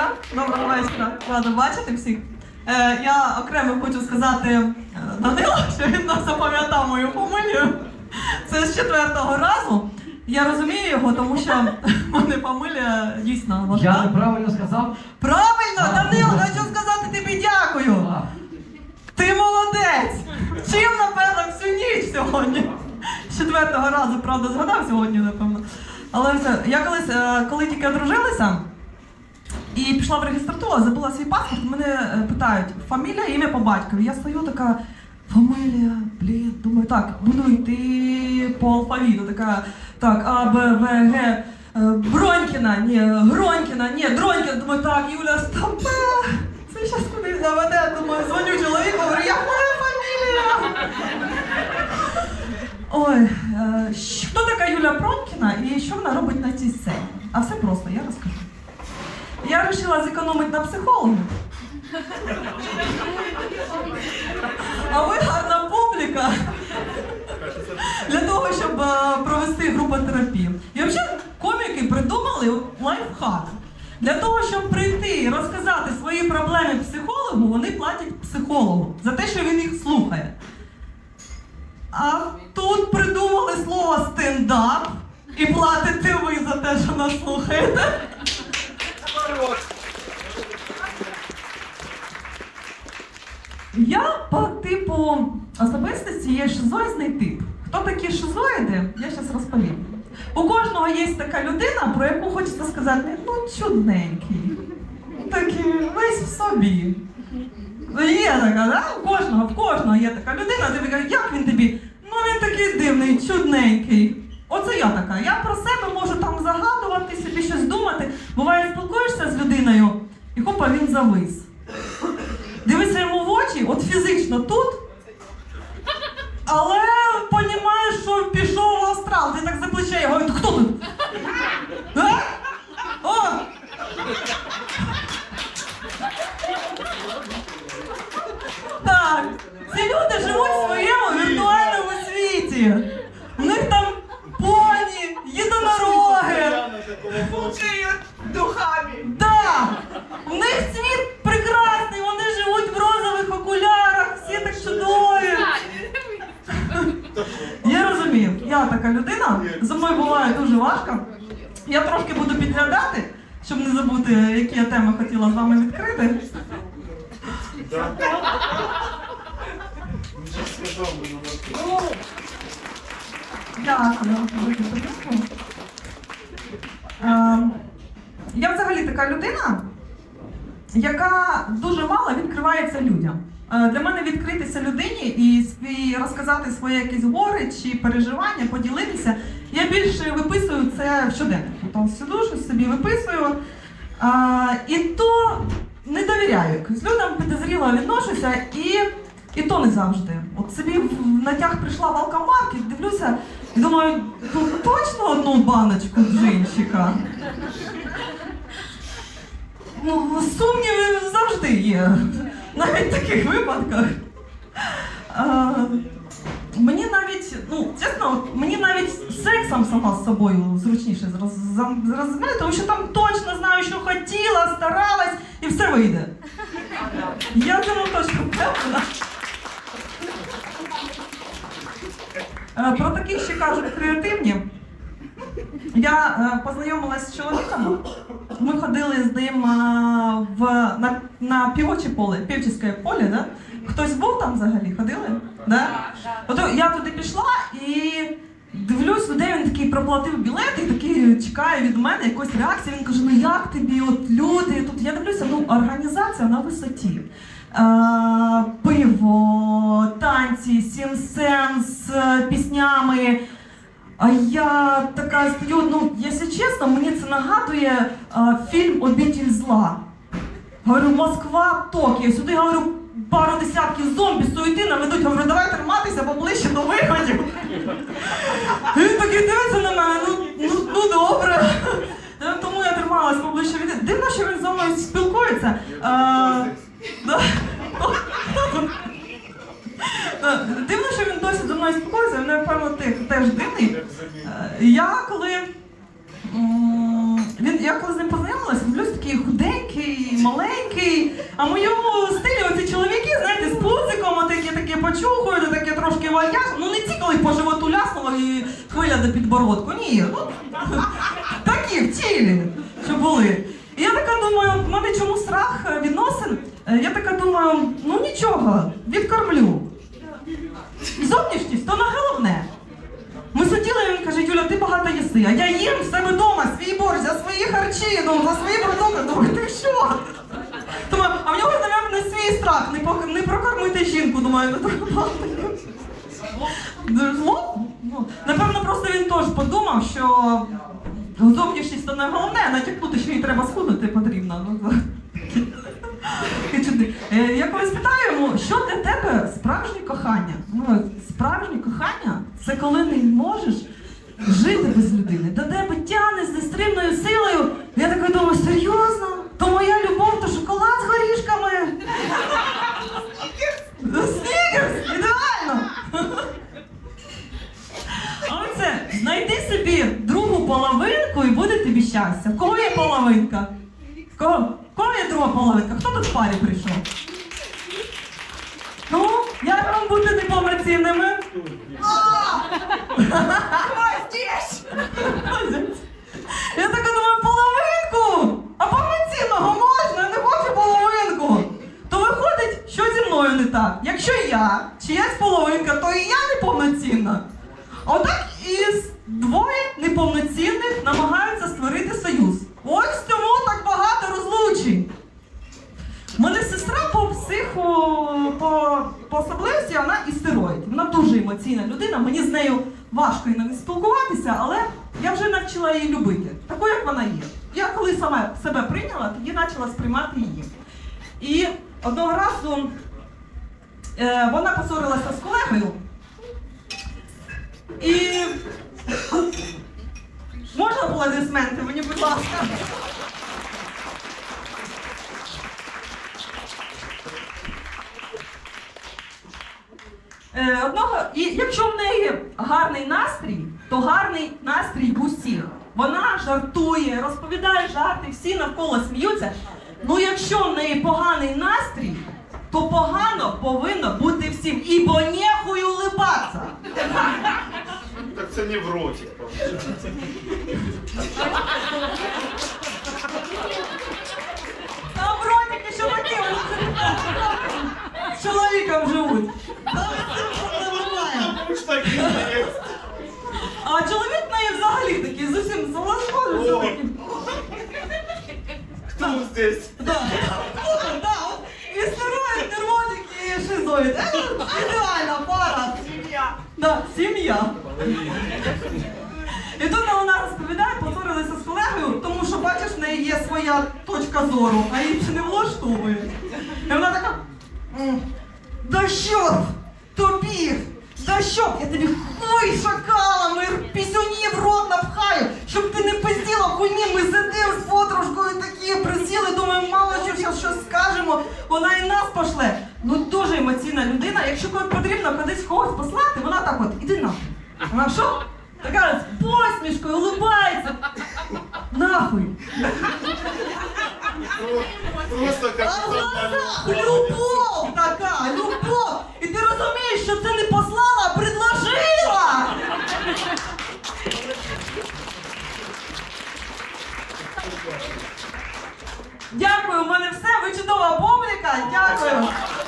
вечора. Доброго вечора. Рада бачити всіх. Е, я окремо хочу сказати е, Данилу, що він нас запам'ятав мою фамилію. Це з четвертого разу. Я розумію його, тому що в мене фамилія дійсно важка. Я неправильно сказав. Правильно, Данило, хочу сказати тобі дякую. А, Ти молодець! Чим, напевно, всю ніч сьогодні. З четвертого разу, правда, згадав сьогодні, напевно. Але все, я колись, е, коли тільки одружилася і пішла в регістратуру, забула свій паспорт, мене е, питають фамілія, ім'я по батькові. Я стою така, фамілія, блін, думаю, так, буду йти по алфавіту. Така, так, А, Б, В, Г. е, Бронькіна, ні, Гронькіна, ні, Дронькіна, думаю, так, Юля Стампа. Це зараз кудись заведе, думаю, дзвоню чоловіку, говорю, як моя фамілія? Ой, е, хто така Юля Пронкіна і що вона робить на цій сцені? А все просто, я розкажу. Я вирішила зекономити на психологу. А ви гарна публіка. Для того, щоб е, провести групотерапію. І взагалі коміки придумали лайфхак. Для того, щоб прийти і розказати свої проблеми психологу, вони платять психологу за те, що він їх слухає. А тут придумали слово стендап і платите ви за те, що нас слухаєте. Я по типу особистості є шизоїдний тип. Хто такі шизоїди, я зараз розповім. У кожного є така людина, про яку хочеться сказати, ну чудненький. Такий весь в собі. Є така, да? У кожного, в кожного є така людина, тобі кажуть, як він тобі? Ну він такий дивний, чудненький. Оце я така. Я про себе можу там загадувати, собі щось думати. Буває, спілкуєшся з людиною, і він завис. Дивися йому в очі, от фізично тут. Але розумієш, що пішов в астрал, ти так за плече його, він, хто тут? А? О! Так, ці люди живуть в своєму віртуальному світі. У них там поні, єдинороги. Мучають духами. Да! У них світ прекрасний, вони живуть в розових окулярах, всі так чудові. Я розумію, я за мною буває дуже важко. Я трошки буду підглядати, щоб не забути, які я теми хотіла з вами відкрити. Е, Я взагалі така людина, яка дуже мало відкривається людям. Е, Для мене відкритися людині і розказати свої якісь гори чи переживання, поділитися. Я більше виписую це в щоденнику. Там сиду, щось собі виписую. А, і то не довіряю якось людям, підозріло відношуся і, і то не завжди. От собі в натяг прийшла в алкомаркет, дивлюся і думаю, точно одну баночку джинчика. Ну, сумніви завжди є. Навіть в таких випадках. Мені навіть, ну, чесно, мені навіть сексом сама з собою зручніше зрозуміти, тому що там точно знаю, що хотіла, старалась і все вийде. Я цьому точно впевнена. Е, Про таких ще кажуть креативні. Я е, познайомилася з чоловіком. Ми ходили з ним е, в, на, на півоче поле, півчиське поле, да? Хтось був там взагалі? Ходили? Да? Ото я туди пішла і дивлюсь, де він такий проплатив білет і такий чекає від мене якоїсь реакції. Він каже: ну як тобі, от люди тут. Я дивлюся, ну організація на висоті. Е, пиво, танці, сім-сен з е, піснями. А я така стою, ну, якщо чесно, мені це нагадує а, фільм Обітіль зла. Говорю, Москва, Токіо. Сюди говорю, пару десятків зомбі суєти наведуть. Говорю, давай триматися поближче до виходів. І Він такий дивиться на мене, ну, ну, ну добре. Тому я трималась поближче від. Дивно, що він зі мною спілкується. А, да. Спілкується, він, напевно, ти- теж дивний. Е, Я коли. Він, я коли з ним познайомилася, дивлюсь такий худенький, маленький. А в моєму стилі оці чоловіки, знаєте, з пузиком, отакі такі почухають, таке трошки вальяж. Ну не ті, коли по животу ляснуло і хвиля до підбородку. Ні, ну такі в тілі, що були. І я така думаю, в мене чому страх відносин? Е, Я така думаю, ну нічого, відкормлю. Зовнішність, то не головне. Ми сиділи, і він каже, Юля, ти багато їси, а я їм в себе вдома свій борщ за свої харчі, ну, за свої продукти. Думаю, ти що? Думаю, а в нього, не свій страх, не, пок- не прокормити жінку, думаю, не треба. Зло? Ну, Напевно, просто він теж подумав, що зовнішність то не головне, натякнути, що їй треба схуднути потрібно. Ну. Е, Я колись питаю йому, що для тебе справжнє кохання? Справжнє кохання це коли не можеш жити без людини. До тебе тягне з нестримною силою. Я така думаю, серйозно? То моя любов, то шоколад з горішками. Снігерс, ідеально. Оце, знайди собі другу половинку і буде тобі щастя. В кого є половинка? В кого? В кого є друга половинка? Хто тут в парі прийшов? Вам бути неповноцінними? Я така думаю, половинку! А повноцінного можна, я не хочу половинку. То виходить, що зі мною не так. Якщо я чиясь половинка, то і я неповноцінна. А Отак із двоє неповноцінних намагаються створити союз. Ось тому так багато розлучень. Мене психу, по, по особливості, вона істероїд. Вона дуже емоційна людина. Мені з нею важко іноді спілкуватися, але я вже навчила її любити, такою, як вона є. Я коли сама себе прийняла, тоді почала сприймати її. І одного разу е, вона посорилася з колегою. І можна аплодисменти мені, будь ласка. Е, одного, і якщо в неї гарний настрій, то гарний настрій в усіх. Вона жартує, розповідає жарти, всі навколо сміються. Ну якщо в неї поганий настрій, то погано повинно бути всім. Ібо нехуй улибатися. Так це невротик. Там броники, що такі, чоловіком живуть. Там з цим проблем немає. Ну ж так і є. А чоловік в неї взагалі такий зовсім залишковий. О. Здесь? Да. О, да, от і стероїд, нервотик і шизоїд. Е, Ідеальна пара. Семья! Да, сім'я. І тут вона розповідає, поцорилися з колегою, тому що, бачиш, в неї є своя точка зору, а її це не влаштовує. І вона така. «М, Да що? Тобі! Да що? Я тобі хуй шакалами, пісюні в рот щоб ти не пизділа хуйні, ми сидимо з подружкою такі, присіли, думаємо, мало що зараз щось скажемо, вона і нас пошле. Ну дуже емоційна людина. Якщо коли потрібно кудись когось послати, вона так от, іди нахуй. Вона що? Така з посмішкою, улибається. Нахуй. Просто любов така, любов. І ти розумієш, що це не послати 안 짜고요.